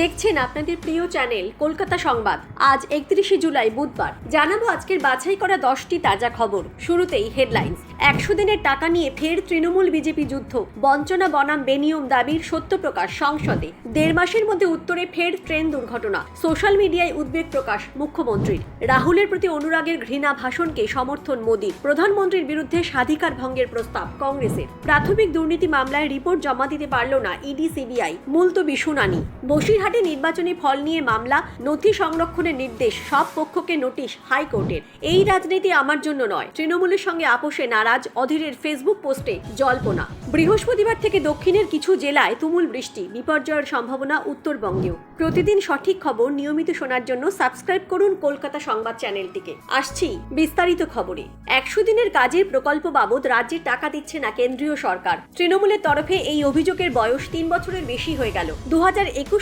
দেখছেন আপনাদের প্রিয় চ্যানেল কলকাতা সংবাদ। আজ একত্রিশে জুলাই বুধবার। জানাব আজকের বাছাই করা দশটি তাজা খবর। শুরুতেই হেডলাইন্স একশো দিনের টাকা নিয়ে ফের তৃণমূল বিজেপি যুদ্ধ। বঞ্চনা বনাম বেনিয়ম দাবির সত্যপ্রকাশ সংসদে। দেড় মাসের মধ্যে উত্তরে ফের ট্রেন দুর্ঘটনা। সোশ্যাল মিডিয়ায় উদ্বেগ প্রকাশ মুখ্যমন্ত্রীর। রাহুলের প্রতি অনুরাগের ঘৃণা ভাষণকে সমর্থন মোদী প্রধানমন্ত্রীর বিরুদ্ধে স্বাধিকার ভঙ্গের প্রস্তাব কংগ্রেসের। প্রাথমিক দুর্নীতি মামলায় রিপোর্ট জমা দিতে পারল না ইডি সিবিআই। মুলতবি শুনানি। বসিরহাটে নির্বাচনী ফল নিয়ে মামলা, নথি সংরক্ষণের নির্দেশ, সব পক্ষকে নোটিশ হাইকোর্টের। এই রাজনীতি আমার জন্য নয়। তৃণমূলের সঙ্গে আপোষে নারাজ অধীরের ফেসবুক পোস্টে জল্পনা। বৃহস্পতিবার থেকে দক্ষিণের কিছু জেলায় তুমুল বৃষ্টি, বিপর্যয়ের সম্ভাবনা উত্তরবঙ্গেও। প্রতিদিন সঠিক খবর নিয়মিত শোনার জন্য সাবস্ক্রাইব করুন কলকাতা সংবাদ চ্যানেলটিকে। আসছি বিস্তারিত খবরে। একশো দিনের কাজের প্রকল্প বাবদ রাজ্যের টাকা দিচ্ছে না কেন্দ্রীয় সরকার। তৃণমূলের তরফে এই অভিযোগের বয়স তিন বছরের বেশি হয়ে গেল। দু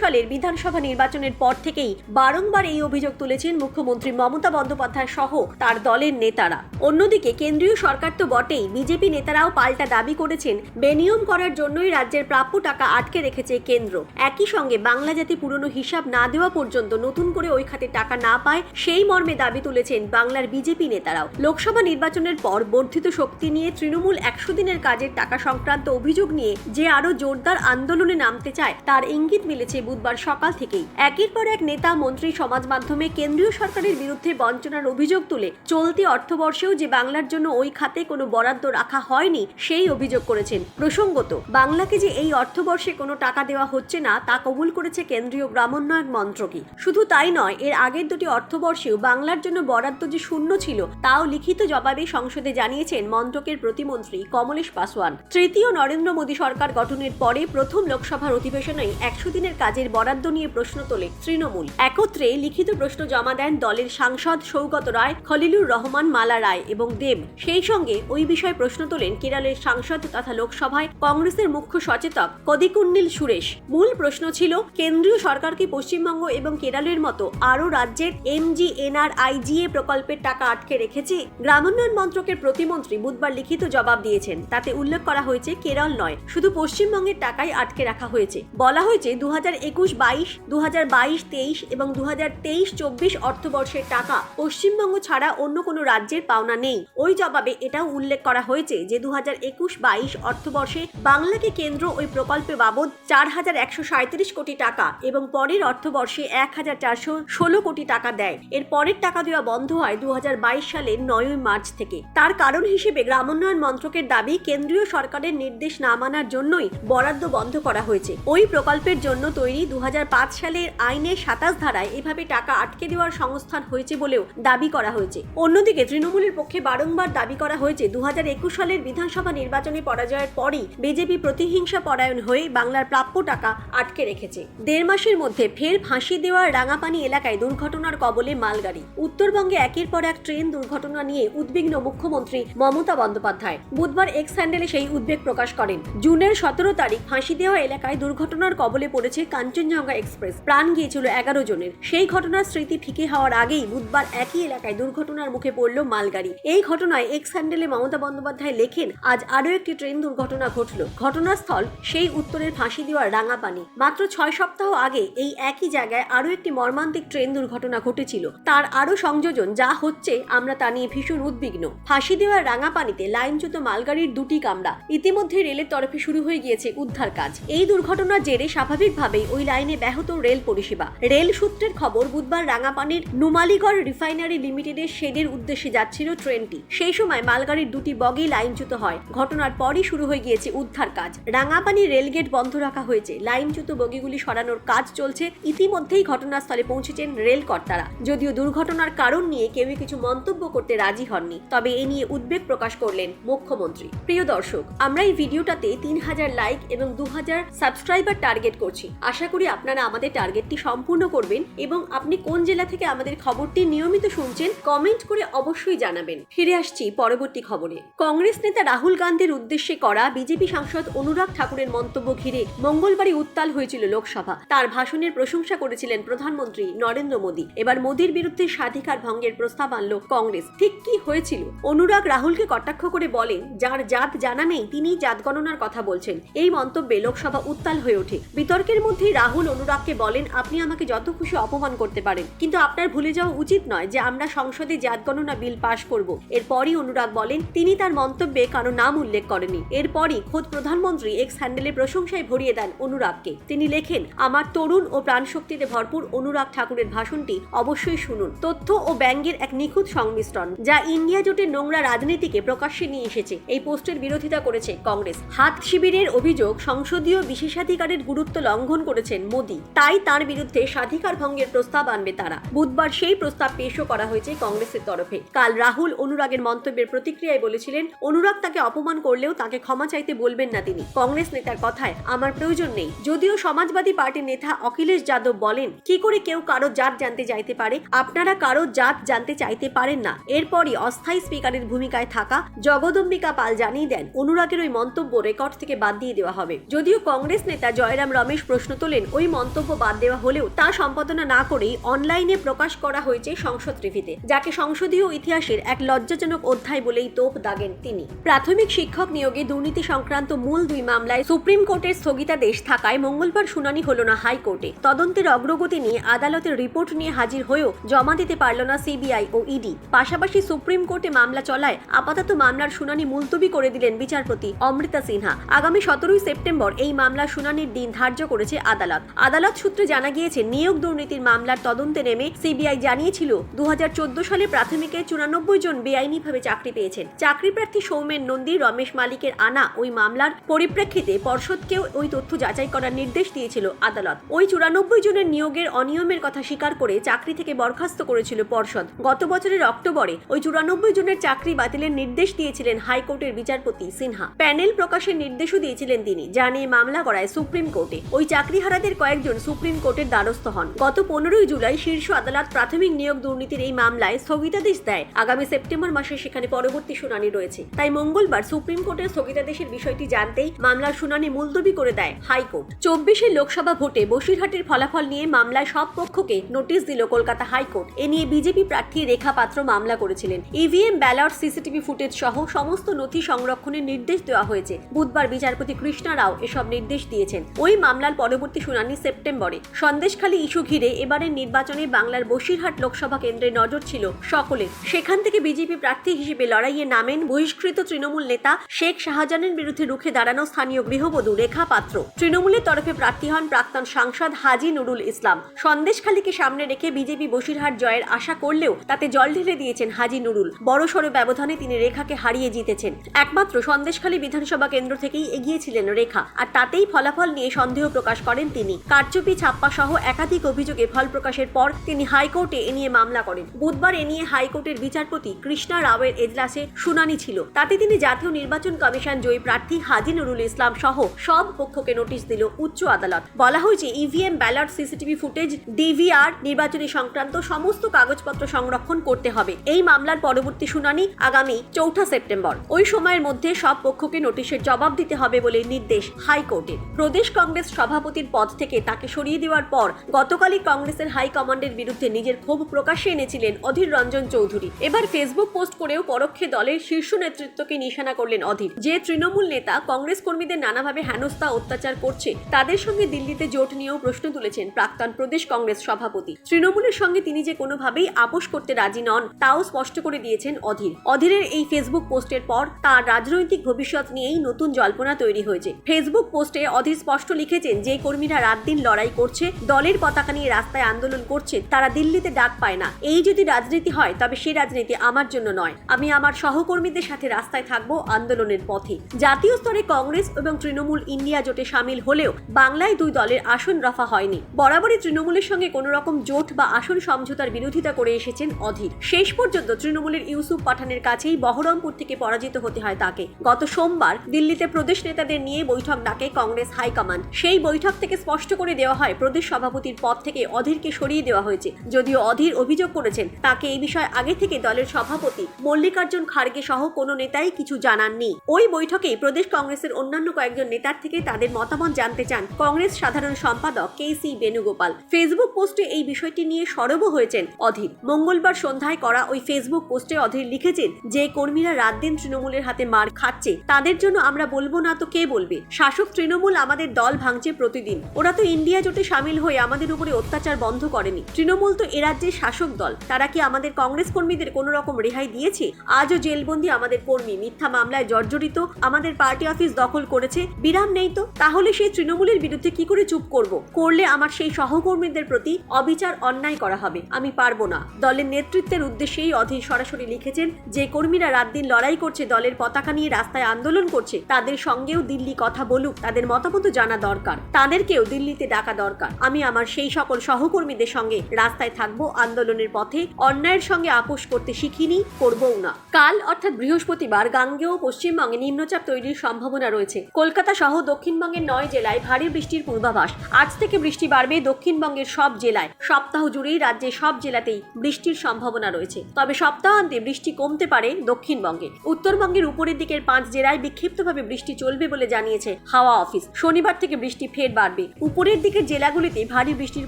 সালের বিধানসভা নির্বাচনের পর থেকেই বারংবার এই অভিযোগ তুলেছেন মুখ্যমন্ত্রী মমতা বন্দ্যোপাধ্যায় সহ তার দলের নেতারা। অন্যদিকে কেন্দ্রীয় সরকার তো বটেই। বিজেপি নেতারাও পাল্টা দাবি করেছেন। বেনিয়ম করার জন্যই রাজ্যের প্রাপ্য টাকা আটকে রেখেছে কেন্দ্র। একই সঙ্গে বাংলা জাতি পুরনো হিসাব না দেওয়া পর্যন্ত নতুন করে ওই খাতে টাকা না পায়, সেই মর্মে দাবি তুলেছেন বাংলার বিজেপি নেতারাও। লোকসভা নির্বাচনের পর বর্ধিত শক্তি নিয়ে তৃণমূল একশো দিনের কাজের টাকা সংক্রান্ত অভিযোগ নিয়ে যে আরও জোরদার আন্দোলনে নামতে চায়, তার ইঙ্গিত মিলেছে বুধবার সকাল থেকেই। একের পর এক নেতা, মন্ত্রী, সমাজ মাধ্যমে কেন্দ্রীয় সরকারের বিরুদ্ধে বঞ্চনার অভিযোগ তুলে। চলতি অর্থবর্ষেও যে বাংলার জন্য ওই খাতে কোনো বরাদ্দ রাখা হয়নি, সেই অভিযোগ করেছেন। প্রসঙ্গত, বাংলাকে যে এই অর্থবর্ষে কোনো টাকা দেওয়া হচ্ছে না, তা কবুল করেছে কেন্দ্রীয় গ্রামোন্নয়ন মন্ত্রকই। শুধু তাই নয়, এর আগের দুটি অর্থবর্ষেও বাংলার জন্য বরাদ্দ যে শূন্য ছিল, তাও লিখিত জবাবে সংসদে জানিয়েছেন মন্ত্রকের প্রতিমন্ত্রী কমলেশ পাসওয়ান তৃতীয় নরেন্দ্র মোদী সরকার গঠনের পরে প্রথম লোকসভার অধিবেশনেই একশো দিনের কাজের বরাদ্দ নিয়ে প্রশ্ন তোলে তৃণমূল। একত্রে লিখিত প্রশ্ন জমা দেন দলের সাংসদ সৌগত রায়, খলিলুর রহমান মালা রায় এবং দেব। সেই সঙ্গে ওই বিষয়ে প্রশ্ন তোলেন কেরালের সাংসদ তথা লোকসভায় কংগ্রেসের মুখ্য সচেতক কদিকুন্নিল সুরেশ। মূল প্রশ্ন ছিল, কেন্দ্রীয় সরকার কি পশ্চিমবঙ্গ এবং কেরালের মতো আরও রাজ্যের এমজিএনআরআইজিএ প্রকল্পের টাকা আটকে রেখেছে? গ্রামোন্নয়ন মন্ত্রকের প্রতিমন্ত্রী বুধবার লিখিত জবাব দিয়েছেন। তাতে উল্লেখ করা হয়েছে, কেরল নয়, শুধু পশ্চিমবঙ্গের টাকাই আটকে রাখা হয়েছে। বলা হয়েছে দু হাজার একুশ বাইশ দু হাজার বাইশ তেইশ এবং দু হাজার তেইশ চব্বিশ অর্থবর্ষের টাকা পশ্চিমবঙ্গ ছাড়া অন্য কোনো রাজ্যের পাওনা নেই। ওই জবাবে এটাও উল্লেখ করা হয়েছে যে দু হাজার একুশ বাইশ অর্থবর্ষে বাংলাকে কেন্দ্র ওই প্রকল্পে বাবদ চার হাজার একশো সাঁত্রিশ কোটি টাকা এবং পরের অর্থবর্ষে এক হাজার চারশো ষোলো কোটি টাকা দেয়। এর পরের টাকা দেওয়া বন্ধ হয় দু হাজার বাইশ সালের নয়ই মার্চ থেকে। তার কারণ হিসেবে গ্রামোন্নয়ন মন্ত্রকের দাবি কেন্দ্রীয় সরকারের নির্দেশ না মানার জন্যই বরাদ্দ বন্ধ করা হয়েছে। ওই প্রকল্পের জন্য তৈরি দু হাজার পাঁচ সালের আইনের সাতাশ ধারায় এভাবে টাকা আটকে দেওয়ার সংস্থান হয়েছে বলেও দাবি করা হয়েছে। অন্যদিকে তৃণমূলের পক্ষে বারংবার দাবি করা হয়েছে দু হাজার একুশ সালের বিধানসভা নির্বাচনে পরাজয়ের পরই বিজেপি প্রতিহিংসা পরায়ণ হয়ে বাংলার প্রাপ্য টাকা আটকে রেখেছে। দেড় মাসের মধ্যে ফের ফাঁসি দেওয়ার রাঙাপানি এলাকায় দুর্ঘটনার কবলে মালগাড়ি। উত্তরবঙ্গে একের পর এক ট্রেন দুর্ঘটনা নিয়ে উদ্বিগ্ন মুখ্যমন্ত্রী মমতা বন্দ্যোপাধ্যায়। বুধবার এক্স হ্যান্ডেলে সেই উদ্বেগ প্রকাশ করেন। জুনের সতেরো তারিখ ফাঁসি দেওয়া এলাকায় দুর্ঘটনার কবলে পড়েছে কাঞ্চনজঙ্ঘা এক্সপ্রেস। প্রাণ গিয়েছিল এগারো জনের। সেই ঘটনার স্মৃতি ফিকে হওয়ার আগেই বুধবার একই এলাকায় দুর্ঘটনার মুখে পড়ল মালগাড়ি। এই ঘটনায় এক্স হ্যান্ডেলে মমতা বন্দ্যোপাধ্যায় লেখেন, আজ আরও একটি ট্রেন দুর্ঘটনা ঘটল। ঘটনাস্থল সেই উত্তরের ফাঁসি দেওয়ার রাঙাপানি। মাত্র ছয় সপ্তাহ আগে এই একই জায়গায় আরও একটি মর্মান্তিক ট্রেন দুর্ঘটনা ঘটেছিল। তার আরও সংযোজন যা হচ্ছে আমরা তা নিয়ে ভীষণ উদ্বিগ্ন। ফাঁসি দেওয়ার রাঙাপানিতে লাইনচ্যুত মালগাড়ির দুটি কামরা। ইতিমধ্যে রেলের তরফে শুরু হয়ে গিয়েছে উদ্ধার কাজ। এই দুর্ঘটনার জেরে স্বাভাবিকভাবেই ওই লাইনে ব্যাহত রেল পরিষেবা। রেল সূত্রের খবর, বুধবার রাঙাপানির নুমালিগড় রিফাইনারি লিমিটেডের শেডের উদ্দেশ্যে যাচ্ছিল ট্রেনটি। সেই সময় মালগাড়ির দুটি বগি লাইনচ্যুত হয়। ঘটনার পরই শুরু হয়ে গিয়েছে উদ্ধার কাজ। রাঙাপানি রেলগেট বন্ধ রাখা হয়েছে। লাইনচ্যুত বগিগুলি সরানোর কাজ চলছে। ইতিমধ্যেই ঘটনাস্থলে পৌঁছেছেন রেল কর্তারা। যদিও দুর্ঘটনার কারণ নিয়ে কেউই কিছু মন্তব্য করতে রাজি হননি, তবে এ নিয়ে উদ্বেগ প্রকাশ করলেন মুখ্যমন্ত্রী। প্রিয় দর্শক, আমরা এই ভিডিওটাতে তিন হাজার লাইক এবং দু হাজার সাবস্ক্রাইবার টার্গেট করছি। আশা করি আপনারা আমাদের টার্গেটটি সম্পূর্ণ করবেন এবং আপনি কোন জেলা থেকে আমাদের খবরটি নিয়মিত শুনছেন, কমেন্ট করে অবশ্যই জানাবেন। ফিরে আসছি পরবর্তী খবরে কংগ্রেস নেতা রাহুল গান্ধীর উদ্দেশ্যে করা বিজেপি সাংসদ অনুরাগ ঠাকুরের মন্তব্য ঘিরে মঙ্গলবারই উত্তাল হয়েছিল লোকসভা। তার ভাষণের প্রশংসা করেছিলেন প্রধানমন্ত্রী নরেন্দ্র মোদী। এবার মোদীর বিরুদ্ধে স্বাধিকার ভঙ্গের প্রস্তাব আনল কংগ্রেস। ঠিক কি হয়েছিল? অনুরাগ রাহুলকে কটাক্ষ করে বলেন, যার জাত জানা নেই তিনি জাত গণনার কথা বলছেন। এই মন্তব্যে লোকসভা উত্তাল হয়ে ওঠে। বিতর্কের মধ্যেই রাহুল অনুরাগকে বলেন, আপনি আমাকে যত খুশি অপমান করতে পারেন, কিন্তু আপনার ভুলে যাওয়া উচিত নয় যে আমরা সংসদে জাত গণনা বিল পাশ করব। এরপরই অনুরাগ বলেন তিনি তার মন্তব্যে কারও নাম উল্লেখ করেনি এরপরই খোদ প্রধানমন্ত্রী এক্স হ্যান্ডেলে প্রশংসায় ভরিয়ে দেন অনুরাগকে। তিনি লেখেন, আমার তরুণ ও প্রাণশক্তিতে ভরপুর অনুরাগ ঠাকুরের ভাষণটি অবশ্যই শুনুন। তথ্য ও ব্যঙ্গের এক নিখুঁত সংমিশ্রণ, যা ইন্ডিয়া জোটের নোংরা রাজনীতিকে প্রকাশ্যে নিয়ে এসেছে। এই পোস্টের বিরোধিতা করেছে কংগ্রেস। হাত শিবিরের অভিযোগ, সংসদীয় বিশেষাধিকারের গুরুত্ব লঙ্ঘন করেছেন মোদী। তাই তার বিরুদ্ধে স্বাধিকার ভঙ্গের প্রস্তাব আনবে তারা। বুধবার সেই প্রস্তাব পেশও করা হয়েছে কংগ্রেসের তরফে। কাল রাহুল অনুরাগের মন্তব্যের প্রতিক্রিয়ায় বলেছিলেন, অনুরাগ তাকে অপমান করলেও তাকে ক্ষমা চাইতে বলবেন না তিনি। কংগ্রেস নেতার কথায়, আমার প্রয়োজন নেই। যদিও সমাজবাদী পার্টির নেতা অখিলেশ যাদব বলেন, কি করে কেউ কারও জাত জানতে চাইতে পারে? আপনারা কারও জাত জানতে চাইতে পারেন না। এরপরই অস্থায়ী স্পিকারের ভূমিকায় থাকা জগদম্বিকা পাল জানিয়ে দেন, অনুরাগের ওই মন্তব্য রেকর্ড থেকে বাদ দিয়ে দেওয়া হবে। যদিও কংগ্রেস নেতা জয়রাম রমেশ প্রশ্ন তোলেন, ওই মন্তব্য বাদ দেওয়া হলেও তা সম্পাদনা না করেই অনলাইনে প্রকাশ করা হয়েছে সংসদ টিভিতে যাকে সংসদীয় ইতিহাসের এক লজ্জাজনক অধ্যায় বলেই তোপ দাগেন তিনি। প্রাথমিক শিক্ষক নিয়োগে দুর্নীতি সংক্রান্ত মূল দুই মামলায় সুপ্রিম কোর্টের স্থগিতাদেশ থাকায় মঙ্গলবার শুনানি হল না হাইকোর্টে। তদন্তের অগ্রগতি নিয়ে আদালতের রিপোর্ট নিয়ে হাজির হয়েও জমা দিতে পারল না সিবিআই ও ইডি। পাশাপাশি সুপ্রিম কোর্টে মামলা চলায় আপাতত মামলার শুনানি মুলতবি করে দিলেন বিচারপতি অমৃতা সিনহা। আগামী সতেরোই সেপ্টেম্বর এই মামলার শুনানির দিন ধার্য করেছে আদালত। আদালত সূত্রে জানা গিয়েছে, নিয়োগ দুর্নীতির মামলার তদন্তে নেমে সিবিআই জানিয়েছিল দু হাজার চোদ্দ সালে প্রাথমিকে চুরানব্বই জন বেআইনিভাবে চাকরি পেয়েছেন। চাকরি প্রার্থী সৌমেন নন্দী, রমেশ মালিকের আনা ওই মামলার পরিপ্রেক্ষিতে পর্ষদকেও ওই তথ্য যাচাই করার নির্দেশ দিয়েছিল আদালত। ওই চুরানব্বই জনের নিয়োগের অনিয়মের কথা স্বীকার করে চাকরি থেকে বরখাস্ত করেছিল পর্ষদ। গত বছরের অক্টোবরে ওই চুরানব্বই জনের চাকরি বাতিলের নির্দেশ দিয়েছিলেন হাইকোর্টের বিচারপতি সিনহা। প্যানেল প্রকাশের নির্দেশও দিয়েছিলেন তিনি, যা নিয়ে মামলা করায় সুপ্রিম কোর্টে। ওই চাকরিহারাদের কয়েকজন সুপ্রিম কোর্টের দ্বারস্থ হন। গত পনেরোই জুলাই শীর্ষ আদালত প্রাথমিক নিয়োগ দুর্নীতির এই মামলায় স্থগিতাদেশ দেয়। আগামী সেপ্টেম্বর মাসে সেখানে পরবর্তী শুনানি রয়েছে। তাই মঙ্গলবার সুপ্রিম কোর্টের স্থগিতাদেশের বিষয়টি জানতেই মামলার শুনানি মুলতবি করে দেয় হাইকোর্ট। চব্বিশের লোকসভা ভোটে বসিরহাটের ফলাফল নিয়ে মামলায় সব পক্ষকে নোটিশ দিল কলকাতা হাইকোর্ট। এ নিয়ে বিজেপি প্রার্থী রেখা পাত্র মামলা করেছিলেন। ইভিএম, ব্যালট, সিসিটিভি ফুটেজ সহ সমস্ত নথি সংরক্ষণের নির্দেশ দেওয়া হয়েছে। বুধবার বিচারপতি কৃষ্ণা রাও এসব নির্দেশ দিয়েছেন। ওই মামলার পরবর্তী শুনানি সেপ্টেম্বরে। সন্দেশখালী ইস্যু ঘিরে এবারের নির্বাচনে বাংলার বসিরহাট লোকসভা কেন্দ্রে নজর ছিল সকলের। সেখান থেকে বিজেপি প্রার্থী হিসেবে লড়াইয়ে নামেন বহিষ্কৃত তৃণমূল নেতা শেখ শাহজাহানের বিরুদ্ধে রুখে দাঁড়ানো স্থানীয় গৃহবধূ রেখা পাত্র। তৃণমূলের তরফে প্রার্থী হন প্রাক্তন সাংসদ হাজি নুরুল ইসলাম। সন্দেশখালীকে সামনে রেখে বিজেপি বসিরহাট জয়ের আশা করলেও তাতে জল ঢেলে দিয়েছেন হাজি নুরুল। বড়সড় ব্যবধানে তিনি রেখাকে হারিয়ে জিতেছেন। একমাত্র সন্দেশখালী বিধানসভা কেন্দ্র থেকেই এগিয়েছিলেন রেখা, আর তাতেই ফলাফল নিয়ে সন্দেহ প্রকাশ করেন তিনি। কারচুপি ছাপ্পা সহ একাধিক অভিযোগে ফল প্রকাশের পর তিনি হাইকোর্টে এ নিয়ে মামলা করেন। বুধবার এ নিয়ে হাইকোর্টের বিচারপতি কৃষ্ণা রাওয়ের এজলাসে শুনানি ছিল। তাতে তিনি জাতীয় নির্বাচন কমিশন জয়ী প্রার্থী হাজি নুরুল ইসলাম সহ সব পক্ষকে নোটিশ দিল উচ্চ আদালত। বলা হয়েছে EVM ballot CCTV footage DVR নির্বাচনী সংক্রান্ত সমস্ত কাগজপত্র সংরক্ষণ করতে হবে। এই মামলার পরবর্তী শুনানি আগামী চৌঠা সেপ্টেম্বর। ওই সময়ের মধ্যে সব পক্ষকে নোটিশের জবাব দিতে হবে বলে নির্দেশ হাইকোর্টের। প্রদেশ কংগ্রেস সভাপতির পদ থেকে তাকে সরিয়ে দেওয়ার পর গতকালই কংগ্রেসের হাইকমান্ডের বিরুদ্ধে নিজের ক্ষোভ প্রকাশ্যে এনেছিলেন অধীর রঞ্জন চৌধুরী। এবার ফেসবুক পোস্ট করেও পরোক্ষে দলের শীর্ষ নেতৃত্বকে নিশানা করলেন অধীর। যে তৃণমূল নেতা কংগ্রেস কর্মীদের নানাভাবে হেনস্থা, অত্যাচার করছে, তাদের সঙ্গে দিল্লিতে জোট নিয়েও প্রশ্ন তুলেছেন প্রাক্তন প্রদেশ কংগ্রেস সভাপতি। তৃণমূলের সঙ্গে তিনি যে কোনোভাবেই আপোষ করতে রাজি নন, তাও স্পষ্ট করে দিয়েছেন অধীর। অধীরের এই ফেসবুক পোস্টের পর তার রাজনৈতিক ভবিষ্যৎ নিয়েই নতুন জল্পনা তৈরি হয়েছে। ফেসবুক পোস্টে অধীর স্পষ্ট লিখেছেন, যে কর্মীরা রাত দিন লড়াই করছে, দলের পতাকা নিয়ে রাস্তায় আন্দোলন করছে, তারা দিল্লিতে ডাক পায় না। এই যদি রাজনীতি হয়, তবে সেই রাজনীতি আমার জন্য নয়। আমি আমার সহকর্মীদের সাথে রাস্তায় থাকব আন্দোলনের পথে। জাতীয় স্তরে কংগ্রেস এবং তৃণমূল ইন্ডিয়া জোটে সামিল হলেও বাংলায় দুই দলের আসন রফা হয়নি। বরাবরই তৃণমূলের সঙ্গে কোনো রকম জোট বা আসন সমঝোতার বিরোধিতা করে এসেছেন অধীর। শেষ পর্যন্ত তৃণমূলের ইউসুফ পাঠানের কাছেই বহরমপুর থেকে পরাজিত হতে হয় তাকে। গত সোমবার দিল্লিতে প্রদেশ নেতাদের নিয়ে বৈঠক ডাকে কংগ্রেস হাইকমান্ড। সেই বৈঠক থেকে স্পষ্ট করে দেওয়া হয়, প্রদেশ সভাপতির পদ থেকে অধীরকে সরিয়ে দেওয়া হয়েছে। যদিও অধীর অভিযোগ করেছেন, তাকে এই বিষয়ে আগে থেকে দলের সভাপতি মল্লিকার্জুন খার্গে সহ কোনো নেতাই কিছু জানাননি। ওই বৈঠকেই প্রদেশ কংগ্রেসের অন্যান্য কয়েকজন নেতার থেকে তাদের মতামত জানতে চান কংগ্রেস সাধারণ সম্পাদক কে সি বেণুগোপাল। ফেসবুক পোস্টে এই বিষয়টি নিয়ে সরব হয়েছেন অধীর। মঙ্গলবার সন্ধ্যায় করা ওই ফেসবুক পোস্টে অধীর লিখেছেন যে, কর্মীরা রাত দিন তৃণমূলের হাতে মার খাচ্ছে। তাদের জন্য আমরা বলব না তো কে বলবে? শাসক তৃণমূল আমাদের দল ভাঙছে প্রতিদিন। ওরা তো ইন্ডিয়া জোটে সামিল হয়ে আমাদের উপরে অত্যাচার বন্ধ করেনি। তৃণমূল তো এ রাজ্যের শাসক দল। তারা কি আমাদের কংগ্রেস কর্মীদের কোনো রকম রেহাই দিয়েছে? আজও জেলবন্দি আমাদের কর্মী মিথ্যা মামলায় জর্জরিত আমাদের পার্টি অফিস দখল করেছে, বিরাম নেই তো? তাহলে সেই তৃণমূলের বিরুদ্ধে কি করে চুপ করব? করলে আমার সেই সহকর্মীদের প্রতি অবিচার অন্যায় করা হবে। আমি পারব না। দলের নেতৃত্বের উদ্দেশ্যেই অধীর সরাসরি লিখেছেন, যে কর্মীরা রাত দিন লড়াই করছে, দলের পতাকা নিয়ে রাস্তায় আন্দোলন করছে, তাদের সঙ্গেও দিল্লি কথা বলুক, তাদের মতামত জানা দরকার। তাদেরকেও দিল্লিতে ডাকা দরকার। আমি আমার সেই সকল সহকর্মীদের সঙ্গে রাস্তায় থাকব, আন্দোলনের পথে অন্যায়ের সঙ্গে আপোষ করতে শিখিনি, করবও না। কাল অর্থাৎ বৃহস্পতিবার, গাঙ্গেয় পশ্চিমবঙ্গে নিম্নচাপ তৈরির সম্ভাবনা রয়েছে। কলকাতা সহ দক্ষিণবঙ্গের নয় জেলায় ভারী বৃষ্টির পূর্বাভাস। আজ থেকে বৃষ্টি বাড়বে দক্ষিণবঙ্গের সব জেলায়। সপ্তাহ জুড়েই রাজ্যের সব জেলাতেই বৃষ্টির সম্ভাবনা রয়েছে। তবে সপ্তাহান্তে বৃষ্টি কমতে পারে দক্ষিণবঙ্গে। উত্তরবঙ্গের উপরের দিকের পাঁচ জেলায় বিক্ষিপ্তভাবে বৃষ্টি চলবে বলে জানিয়েছে হাওয়া অফিস। শনিবার থেকে বৃষ্টি ফের বাড়বে। উপরের দিকের জেলাগুলিতে ভারী বৃষ্টির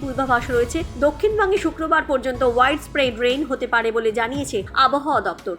পূর্বাভাস রয়েছে। দক্ষিণবঙ্গে শুক্রবার পর্যন্ত ওয়াইড স্প্রেড রেইন হতে পারে বলে জানিয়েছে আবহাওয়া দপ্তর।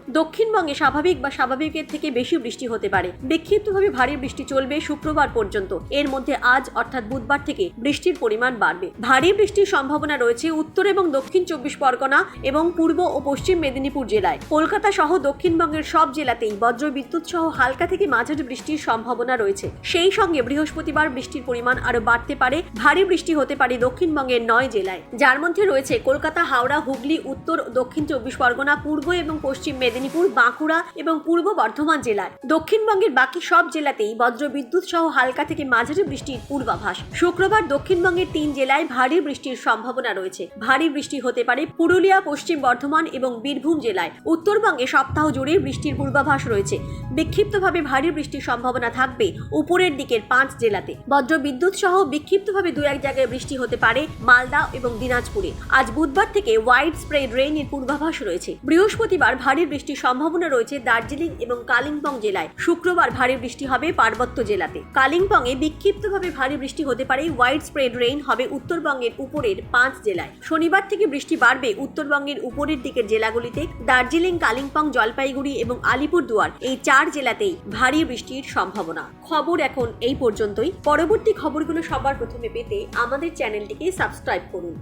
দক্ষিণবঙ্গে স্বাভাবিক বা স্বাভাবিকের থেকে বেশি বৃষ্টি হতে পারে। বিক্ষিপ্তভাবে ভারী বৃষ্টি চলবে শুক্রবার পর্যন্ত। এর মধ্যে আজ, অর্থাৎ বুধবার থেকে বৃষ্টির পরিমাণ বাড়বে। ভারী বৃষ্টির সম্ভাবনা রয়েছে উত্তর এবং দক্ষিণ চব্বিশ পরগনা এবং পূর্ব ও পশ্চিম মেদিনীপুর জেলায়। কলকাতা সহ দক্ষিণবঙ্গের সব জেলাতেই বজ্র বিদ্যুৎ সহ হালকা থেকে মাঝারি বৃষ্টির সম্ভাবনা রয়েছে। সেই সঙ্গে বৃহস্পতিবার বৃষ্টির পরিমাণ আরও বাড়তে পারে। ভারী বৃষ্টি হতে পারে দক্ষিণবঙ্গের নয় জেলায়। যার মধ্যে রয়েছে কলকাতা, হাওড়া, হুগলি, উত্তর, দক্ষিণ চব্বিশ পরগনা, পূর্ব এবং পশ্চিম মেদিনীপুর বাঁকুড়া এবং পূর্ব বর্ধমান জেলায় দক্ষিণবঙ্গের বাকি সব জেলাতেই বজ্র বিদ্যুৎ সহ হালকা থেকে মাঝারি বৃষ্টির পূর্বাভাস। শুক্রবার দক্ষিণবঙ্গের তিন জেলায় ভারী বৃষ্টির সম্ভাবনা রয়েছে। ভারী বৃষ্টি হতে পারে পুরুলিয়া, পশ্চিম বর্ধমান এবং বীরভূম জেলায়। উত্তরবঙ্গে সপ্তাহ জুড়ে বৃষ্টির পূর্বাভাস রয়েছে। বিক্ষিপ্তভাবে ভারী বৃষ্টির সম্ভাবনা থাকবে উপরের দিকের পাঁচ জেলাতে। বজ্র বিদ্যুৎ সহ বিক্ষিপ্তভাবে দু এক জায়গায় বৃষ্টি হতে পারে মালদা এবং দিনাজপুরে। আজ বুধবার থেকে ওয়াইড স্প্রেড রেইনের পূর্বাভাস রয়েছে। বৃহস্পতিবার ভারী বৃষ্টির সম্ভাবনা রয়েছে দার্জিলিং এবং কালিম্পং জেলায়। শুক্রবার ভারী বৃষ্টি হবে পার্বত্য জেলাতে। কালিম্পং কালিম্পংয়ে বিক্ষিপ্তভাবে ভারী বৃষ্টি হতে পারে ওয়াইড স্প্রেড রেইন হবে উত্তরবঙ্গের উপরের পাঁচ জেলায়। শনিবার থেকে বৃষ্টি বাড়বে উত্তরবঙ্গের উপরের দিকের জেলাগুলিতে। দার্জিলিং, কালিম্পং, জলপাইগুড়ি এবং আলিপুরদুয়ার এই চার জেলাতেই ভারী বৃষ্টির সম্ভাবনা। খবর এখন এই পর্যন্তই। পরবর্তী খবরগুলো সবার প্রথমে পেতে আমাদের চ্যানেলটিকে সাবস্ক্রাইব করুন।